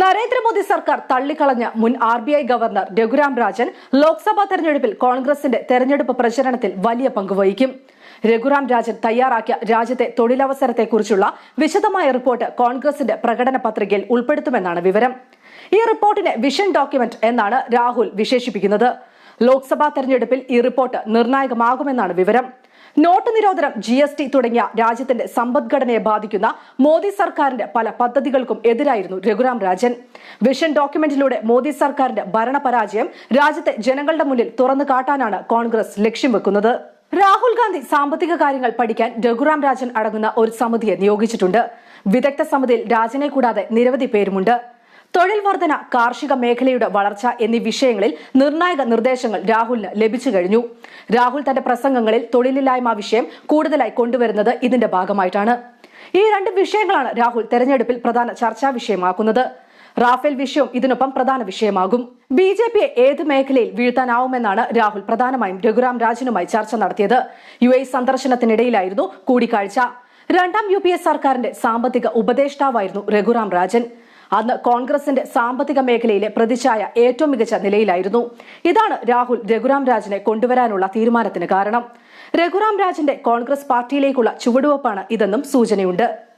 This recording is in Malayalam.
നരേന്ദ്രമോദി സർക്കാർ തള്ളിക്കളഞ്ഞ മുൻ R B I governor Raghuram Rajan Lok Sabha തെരഞ്ഞെടുപ്പിൽ കോൺഗ്രസിന്റെ തെരഞ്ഞെടുപ്പ് പ്രചരണത്തിൽ വലിയ പങ്കുവഹിക്കും രഘുറാം രാജൻ തയ്യാറാക്കിയ രാജ്യത്തെ തൊഴിലവസരത്തെക്കുറിച്ചുള്ള വിശദമായ റിപ്പോർട്ട് കോൺഗ്രസിന്റെ പ്രകടന പത്രികയിൽ ഉൾപ്പെടുത്തുമെന്നാണ് വിവരം. ഈ റിപ്പോർട്ടിനെ വിഷൻ ഡോക്യുമെന്റ് എന്നാണ് രാഹുൽ വിശേഷിപ്പിക്കുന്നത്. ലോക്സഭാ തെരഞ്ഞെടുപ്പിൽ ഈ റിപ്പോർട്ട് നിർണായകമാകുമെന്നാണ് വിവരം. നോട്ട് നിരോധനം ജി എസ് ടി തുടങ്ങിയ രാജ്യത്തിന്റെ സമ്പദ്ഘടനയെ ബാധിക്കുന്ന മോദി സർക്കാരിന്റെ പല പദ്ധതികൾക്കും എതിരായിരുന്നു രഘുറാം രാജൻ. വിഷൻ ഡോക്യുമെന്റിലൂടെ മോദി സർക്കാരിന്റെ ഭരണപരാജയം രാജ്യത്തെ ജനങ്ങളുടെ മുന്നിൽ തുറന്നു കാട്ടാനാണ് കോൺഗ്രസ് ലക്ഷ്യം വെക്കുന്നത്. രാഹുൽ ഗാന്ധി സാമ്പത്തിക കാര്യങ്ങൾ പഠിക്കാൻ രഘുറാം രാജൻ അടങ്ങുന്ന ഒരു സമിതിയെ നിയോഗിച്ചിട്ടുണ്ട്. വിദഗ്ധ സമിതിയിൽ രാജനെ കൂടാതെ നിരവധി പേരുമുണ്ട്. തൊഴിൽ വർധന കാർഷിക മേഖലയുടെ വളർച്ച എന്നീ വിഷയങ്ങളിൽ നിർണായക നിർദ്ദേശങ്ങൾ രാഹുലിന് ലഭിച്ചു കഴിഞ്ഞു. രാഹുൽ തന്റെ പ്രസംഗങ്ങളിൽ തൊഴിലില്ലായ്മ വിഷയം കൂടുതലായി കൊണ്ടുവരുന്നത് ഇതിന്റെ ഭാഗമായിട്ടാണ്. ഈ രണ്ട് വിഷയങ്ങളാണ് രാഹുൽ തെരഞ്ഞെടുപ്പിൽ പ്രധാന ചർച്ചാ വിഷയമാക്കുന്നത്. റാഫേൽ വിഷയവും ഇതിനൊപ്പം പ്രധാന വിഷയമാകും. ബി ജെ പിയെ ഏത് മേഖലയിൽ വീഴ്ത്താനാവുമെന്നാണ് രാഹുൽ പ്രധാനമായും രഘുറാം രാജനുമായി ചർച്ച നടത്തിയത്. യു എ സന്ദർശനത്തിനിടയിലായിരുന്നു കൂടിക്കാഴ്ച. രണ്ടാം യു പി എ സർക്കാരിന്റെ സാമ്പത്തിക ഉപദേഷ്ടാവായിരുന്നു രഘുറാം രാജൻ. അന്ന് കോൺഗ്രസിന്റെ സാമ്പത്തിക മേഖലയിലെ പ്രതിച്ഛായ ഏറ്റവും മികച്ച നിലയിലായിരുന്നു. ഇതാണ് രാഹുൽ രഘുറാം രാജിനെ കൊണ്ടുവരാനുള്ള തീരുമാനത്തിന് കാരണം. രഘുറാം രാജിന്റെ കോൺഗ്രസ് പാർട്ടിയിലേക്കുള്ള ചുവടുവെപ്പാണ് ഇതെന്നും സൂചനയുണ്ട്.